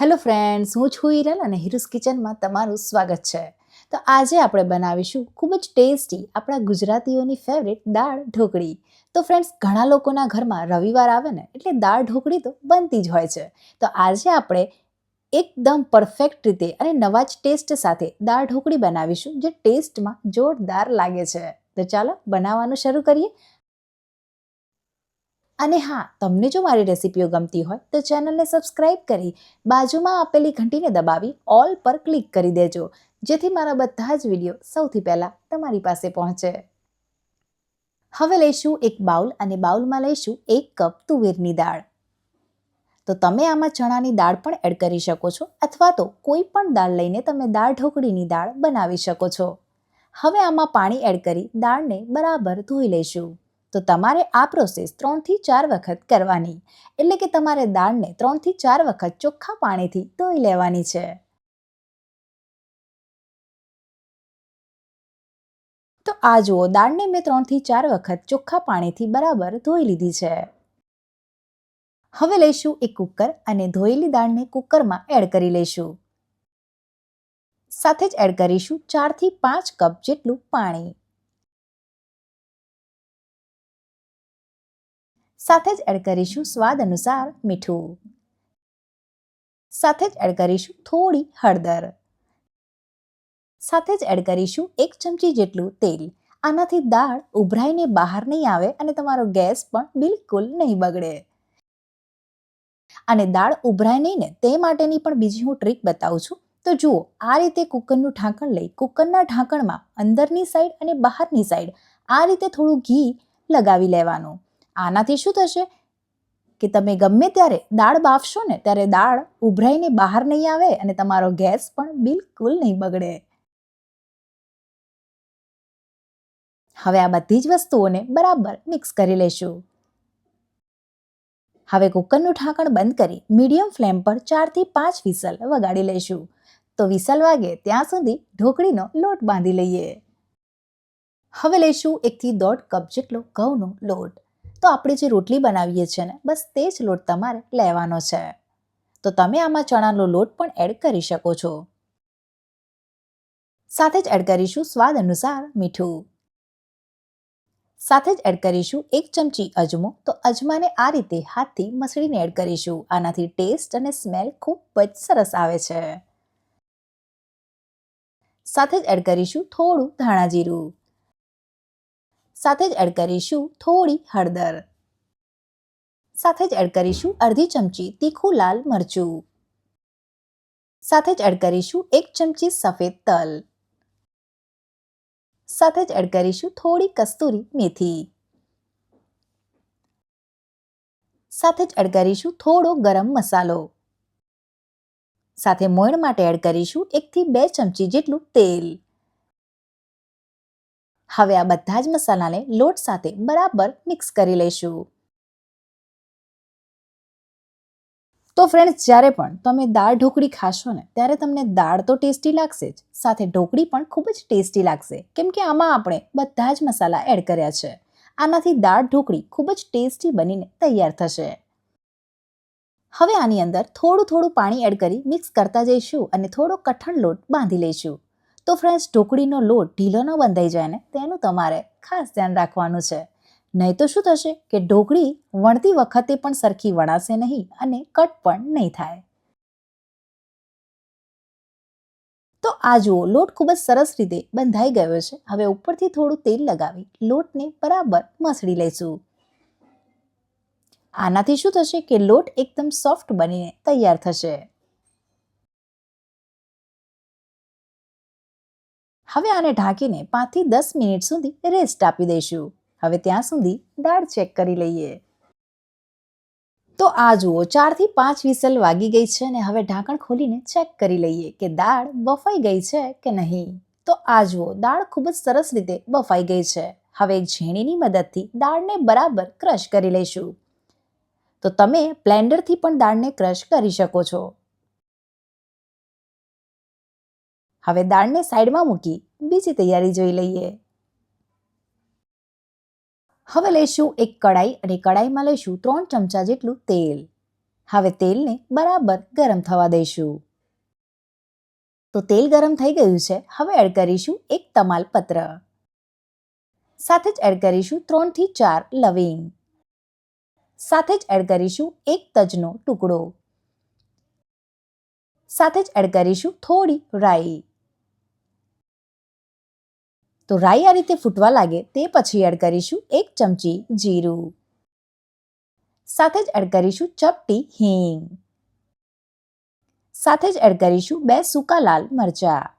Hello friends, હું છું હિરલ અને હિરુસ કિચનમાં તમારું સ્વાગત છે. તો આજે આપણે બનાવીશું ખૂબ જ ટેસ્ટી આપણા ગુજરાતીઓની ફેવરેટ દાળ ઢોકળી. તો ફ્રેન્ડ્સ, ઘણા લોકોના ઘરમાં રવિવાર આવે ને, એટલે દાળ ઢોકળી તો બનતી જ હોય છે. તો આજે આપણે એકદમ પરફેક્ટ રીતે અને નવા જ ટેસ્ટ સાથે દાળ ઢોકળી બનાવીશું, જે ટેસ્ટમાં જોરદાર લાગે છે. તો ચાલો, બનાવવાનું શરૂ કરીએ. અને હા, તમને જો મારી રેસિપીઓ ગમતી હોય, તો ચેનલને સબસ્ક્રાઇબ કરી બાજુમાં આપેલી ઘંટીને દબાવી ઓલ પર ક્લિક કરી દેજો, જેથી મારા બધા જ વીડિયો સૌથી પહેલાં તમારી પાસે પહોંચે. હવે લઈશું એક બાઉલ અને બાઉલમાં લઈશું એક કપ તુવેરની દાળ. તો તમે આમાં ચણાની દાળ પણ એડ કરી શકો છો, અથવા તો કોઈ પણ દાળ લઈને તમે દાળ ઢોકળીની દાળ બનાવી શકો છો. હવે આમાં પાણી એડ કરી દાળને બરાબર ધોઈ લઈશું. તો તમારે આ પ્રોસેસ ત્રણથી ચાર વખત કરવાની. એટલે કે તમારે દાળને ત્રણથી ચાર વખત ચોખ્ખા પાણીથી ધોઈ લેવાની છે. તો આ જુઓ, દાળને મેં ત્રણથી ચાર વખત ચોખ્ખા પાણીથી બરાબર ધોઈ લીધી છે. હવે લઈશું એક કુકર અને ધોયેલી દાળને કુકરમાં એડ કરી લઈશું. સાથે જ એડ કરીશું ચારથી પાંચ કપ જેટલું પાણી. સાથે જ એડ કરીશું સ્વાદ અનુસાર મીઠું. સાથે જ એડ કરીશું થોડી હળદર. સાથે જ એડ કરીશું એક ચમચી જેટલું તેલ. આનાથી દાળ ઉભરાઈને બહાર નહીં આવે અને તમારો ગેસ પણ બિલકુલ નહીં બગડે. અને દાળ ઉભરાય નહીં ને તે માટેની પણ બીજી હું ટ્રીક બતાવું છું. તો જુઓ, આ રીતે કુકરનું ઢાંકણ લઈ કુકરના ઢાંકણમાં અંદરની સાઈડ અને બહારની સાઈડ આ રીતે થોડું ઘી લગાવી લેવાનું. આનાથી શું થશે? કે તમે ગમે ત્યારે દાળ બાફશો ને, ત્યારે દાળ ઉભરાઈને બહાર નહીં આવે અને તમારો ગેસ પણ બિલકુલ નહીં બગડે. હવે આ બધી જ વસ્તુઓને બરાબર મિક્સ કરી લેશું. હવે કુકરનું ઢાંકણ બંધ કરી મીડિયમ ફ્લેમ પર ચારથી પાંચ વિસલ વગાડી લઈશું તો વિસલ વાગે ત્યાં સુધી ઢોકળીનો લોટ બાંધી લઈએ. હવે લઈશું એકથી દોઢ કપ જેટલો ઘઉંનો લોટ. તો આપણે જે રોટલી બનાવીએ છીએ ને, બસ તે જ લોટ તમારે લેવાનો છે. તો તમે આમાં ચણાનો લોટ પણ એડ કરી શકો છો. સાથે જ એડ કરીશું સ્વાદ અનુસાર મીઠું. સાથે જ એડ કરીશું એક ચમચી અજમો, તો અજમાને આ રીતે હાથથી મસળીને એડ કરીશું. આનાથી ટેસ્ટ અને સ્મેલ ખૂબ જ સરસ આવે છે. સાથે જ એડ કરીશું થોડું ધાણા જીરું. સાથે જ એડ કરીશું થોડી હળદર. સાથે જ એડ કરીશું અડધી ચમચી તીખું લાલ મરચું. સાથે જ એડ કરીશું એક ચમચી સફેદ તલ. સાથે જ એડ કરીશું થોડી કસ્તુરી મેથી. સાથે જ એડ કરીશું થોડો ગરમ મસાલો. સાથે મોયણ માટે એડ કરીશું એકથી બે ચમચી જેટલું તેલ. હવે આ બધા જ મસાલાને લોટ સાથે બરાબર મિક્સ કરી લઈશું. તો ફ્રેન્ડ્સ જ્યારે પણ તમે દાળ ઢોકળી ખાશો ને, ત્યારે તમને દાળ તો ટેસ્ટી લાગશે જ, સાથે ઢોકળી પણ ખૂબ જ ટેસ્ટી લાગશે, કેમ કે આમાં આપણે બધા જ મસાલા એડ કર્યા છે. આનાથી દાળ ઢોકળી ખૂબ જ ટેસ્ટી બનીને તૈયાર થશે. હવે આની અંદર થોડું થોડું પાણી એડ કરી મિક્સ કરતા જઈશું અને થોડો કઠણ લોટ બાંધી લઈશું. તો ફ્રેન્ડ્સ ઢોકળીનો લોટ ઢીલો ન બંધાઈ જાય ને તેનું તમારે ખાસ ધ્યાન રાખવાનું છે. નહીં તો શું થશે કે ઢોકળી વણતી વખતે પણ સરખી વણાશે નહીં અને કટ પણ નહીં થાય. તો આ જુઓ, લોટ ખૂબ જ સરસ રીતે બંધાઈ ગયો છે. હવે ઉપરથી થોડું તેલ લગાવી લોટને બરાબર મસળી લઈશું. આનાથી શું થશે કે લોટ એકદમ સોફ્ટ બનીને તૈયાર થશે. હવે આને ઢાંકીને પાંચથી દસ મિનિટ સુધી રેસ્ટ આપી દઈશું. હવે ત્યાં સુધી દાળ ચેક કરી લઈએ. તો આ જુઓ, ચારથી પાંચ વિસલ વાગી ગઈ છે અને હવે ઢાંકણ ખોલીને ચેક કરી લઈએ કે દાળ બફાઈ ગઈ છે કે નહીં. તો આ જુઓ, દાળ ખૂબ જ સરસ રીતે બફાઈ ગઈ છે. હવે એક ઝીણીની મદદથી દાળને બરાબર ક્રશ કરી લઈશું. તો તમે બ્લેન્ડરથી પણ દાળને ક્રશ કરી શકો છો. હવે દાળને સાઈડમાં મૂકી બીજી તૈયારી જોઈ લઈએ. હવે લઈશું એક કડાઈ અને કડાઈમાં લઈશું ત્રણ ચમચા જેટલું તેલ. હવે તેલને બરાબર ગરમ થવા દઈશું. તો તેલ ગરમ થઈ ગયું છે, હવે એડ કરીશું એક તમાલપત્ર. સાથે જ એડ કરીશું ત્રણથી ચાર લવિંગ. સાથે જ એડ કરીશું એક તજનો ટુકડો. સાથે જ એડ કરીશું થોડી રાઈ. તો રાઈ આ રીતે ફૂટવા લાગે તે પછી એડ કરીશું એક ચમચી જીરું. સાથે જ એડ કરીશું ચપટી હિંગ. સાથે જ એડ કરીશું બે સૂકા લાલ મરચા.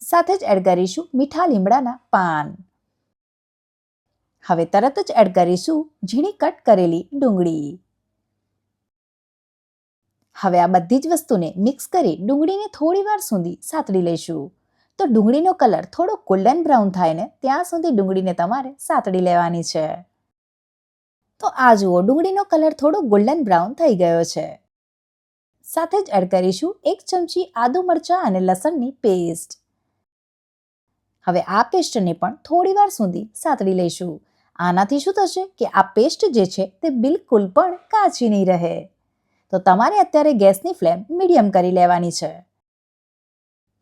સાથે જ એડ કરીશું મીઠા લીમડાના પાન. હવે તરત જ એડ કરીશું ઝીણી કટ કરેલી ડુંગળી. હવે આ બધી જ વસ્તુને મિક્સ કરી ડુંગળીને થોડી વાર સુધી સાતડી લઈશું. તો ડુંગળીનો કલર થોડો ગોલ્ડન બ્રાઉન થાય ને ત્યાં સુધી ડુંગળીને તમારે સાતડી લેવાની છે. તો આ જુઓ, ડુંગળીનો કલર થોડો ગોલ્ડન બ્રાઉન થઈ ગયો છે. સાથે જ એડ કરીશું એક ચમચી આદુ મરચાં અને લસણની પેસ્ટ. હવે આ પેસ્ટને પણ થોડી વાર સુધી સાતડી લઈશું. આનાથી શું થશે કે આ પેસ્ટ જે છે તે બિલકુલ પણ કાચી નહીં રહે. તો તમારે અત્યારે ગેસની ફ્લેમ મીડિયમ કરી લેવાની છે.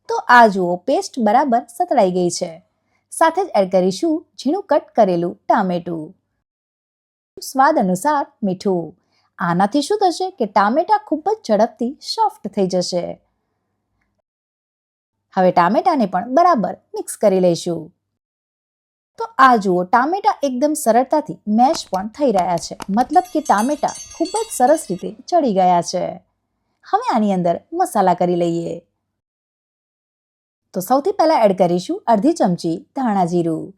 તો આ જુઓ પેસ્ટ બરાબર સતળાઈ ગઈ છે. સાથે જ એડ કરીશું ઝીણું કટ કરેલું ટામેટું. સ્વાદ અનુસાર મીઠું. આનાથી શું થશે કે ટામેટા ખૂબ જ ઝડપથી સોફ્ટ થઈ જશે. હવે ટામેટાને પણ બરાબર મિક્સ કરી લઈશું. તો આ જુઓ, ટામેટા એકદમ સરળતાથી મેશ પણ થઈ રહ્યા છે. મતલબ કે ટામેટા ખૂબ જ સરસ રીતે ચડી ગયા છે. હવે આની અંદર મસાલા કરી લઈએ. તો સૌથી પહેલાં એડ કરીશું અડધી ચમચી ધાણા જીરું.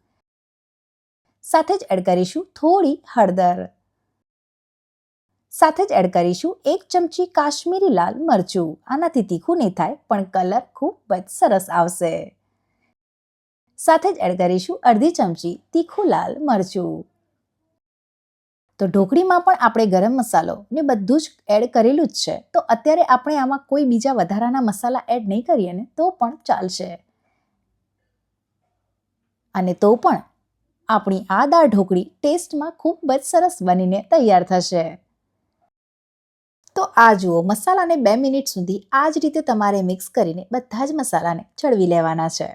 સાથે જ એડ કરીશું થોડી હળદર. સાથે જ એડ કરીશું એક ચમચી કાશ્મીરી લાલ મરચું. આનાથી તીખું નહીં થાય, પણ કલર ખૂબ જ સરસ આવશે. સાથે જ એડ કરીશું અડધી ચમચી તીખું લાલ મરચું. તો ઢોકળીમાં પણ આપણે ગરમ મસાલો ને બધું જ એડ કરેલું જ છે. તો અત્યારે આપણે આમાં કોઈ બીજા વધારાના મસાલા એડ નહીં કરીએ ને, તો પણ ચાલશે. અને તો પણ આપણી આ દાળ ઢોકળી ટેસ્ટમાં ખૂબ જ સરસ બનીને તૈયાર થશે. તો આ જુઓ, મસાલાને બે મિનિટ સુધી આ જ રીતે તમારે મિક્સ કરીને બધા જ મસાલાને ચડવી લેવાના છે.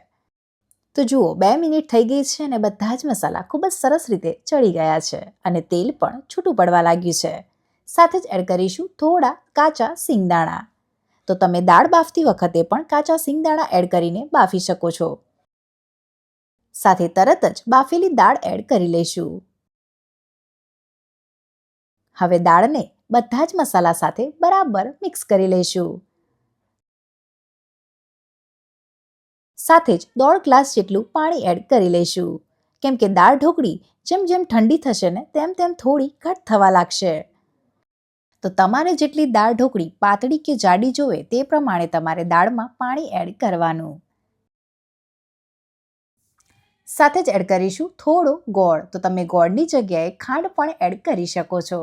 તો જુઓ, બે મિનિટ થઈ ગઈ છે અને બધા જ મસાલા ખૂબ જ સરસ રીતે ચડી ગયા છે અને તેલ પણ છૂટું પડવા લાગ્યું છે. સાથે જ એડ કરીશું થોડા કાચા સિંગદાણા. તો તમે દાળ બાફતી વખતે પણ કાચા સિંગદાણા એડ કરીને બાફી શકો છો. સાથે તરત જ બાફેલી દાળ એડ કરી લઈશું. હવે દાળને બધા જ મસાલા સાથે બરાબર મિક્સ કરી લઈશું. સાથે જ દોઢ ગ્લાસ જેટલું પાણી એડ કરી લઈશું. કેમ કે દાળ ઢોકળી જેમ જેમ ઠંડી થશે ને તેમ તેમ થોડી ઘટ થવા લાગશે. તો તમારે જેટલી દાળ ઢોકળી પાતળી કે જાડી જોવે તે પ્રમાણે તમારે દાળમાં પાણી એડ કરવાનું. સાથે જ એડ કરીશું થોડો ગોળ. તો તમે ગોળની જગ્યાએ ખાંડ પણ એડ કરી શકો છો.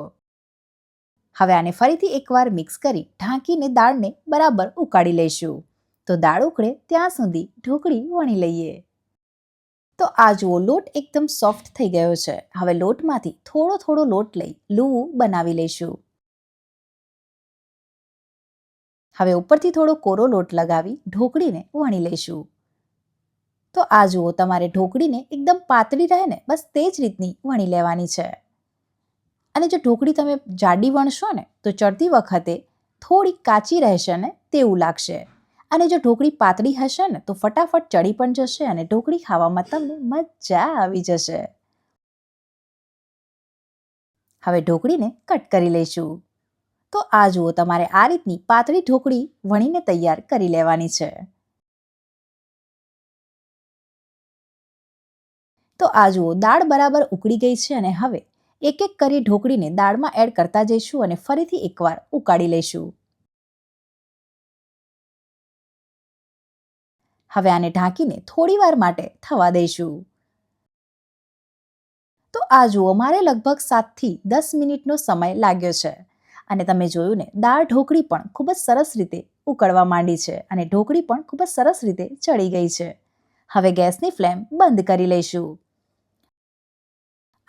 હવે આને ફરીથી એકવાર મિક્સ કરી ઢાંકીને દાળને બરાબર ઉકાળી લઈશું. તો દાળ ઉકળે ત્યાં સુધી ઢોકળી વણી લઈએ. તો આ જુઓ, લોટ એકદમ સોફ્ટ થઈ ગયો છે. હવે લોટમાંથી થોડો થોડો લોટ લઈ લૂવું બનાવી લઈશું. હવે ઉપરથી થોડો કોરો લોટ લગાવી ઢોકળીને વણી લઈશું. તો આ જુઓ, તમારે ઢોકળીને એકદમ પાતળી રહે ને બસ તે જ રીતની વણી લેવાની છે. અને જો ઢોકળી તમે જાડી વણશો ને, તો ચડતી વખતે થોડી કાચી રહેશે ને તેવું લાગશે. અને જો ઢોકળી પાતળી હશે ને, તો ફટાફટ ચડી પણ જશે અને ઢોકળી ખાવામાં તમને મજા આવી જશે. હવે ઢોકળીને કટ કરી લઈશું. તો આ જુઓ, તમારે આ રીતની પાતળી ઢોકળી વણીને તૈયાર કરી લેવાની છે. તો આ જુઓ, દાળ બરાબર ઉકળી ગઈ છે અને હવે એક એક કરી ઢોકળીને દાળમાં એડ કરતા જઈશું અને ફરીથી એકવાર ઉકાળી લઈશું. હવે આને ઢાંકીને થોડી વાર માટે થવા દઈશું. તો આ જુઓ, મારે લગભગ સાતથી દસ મિનિટનો સમય લાગ્યો છે અને તમે જોયું ને, દાળ ઢોકળી પણ ખૂબ જ સરસ રીતે ઉકળવા માંડી છે અને ઢોકળી પણ ખૂબ જ સરસ રીતે ચડી ગઈ છે. હવે ગેસની ફ્લેમ બંધ કરી લઈશું.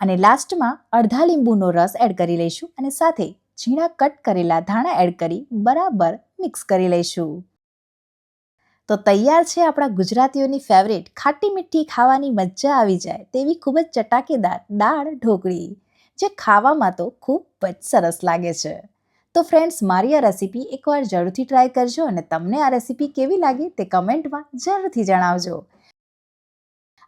અને લાસ્ટમાં અડધા લીંબુનો રસ એડ કરી લઈશું અને સાથે ઝીણા કટ કરેલા ધાણા એડ કરી બરાબર મિક્સ કરી લઈશું. તો તૈયાર છે આપણા ગુજરાતીઓની ફેવરેટ ખાટી મીઠી ખાવાની મજા આવી જાય તેવી ખૂબ જ ચટાકેદાર દાળ ઢોકળી, જે ખાવામાં તો ખૂબ જ સરસ લાગે છે. તો ફ્રેન્ડ્સ મારી આ રેસીપી એકવાર જરૂરથી ટ્રાય કરજો અને તમને આ રેસીપી કેવી લાગી તે કમેન્ટમાં જરૂરથી જણાવજો.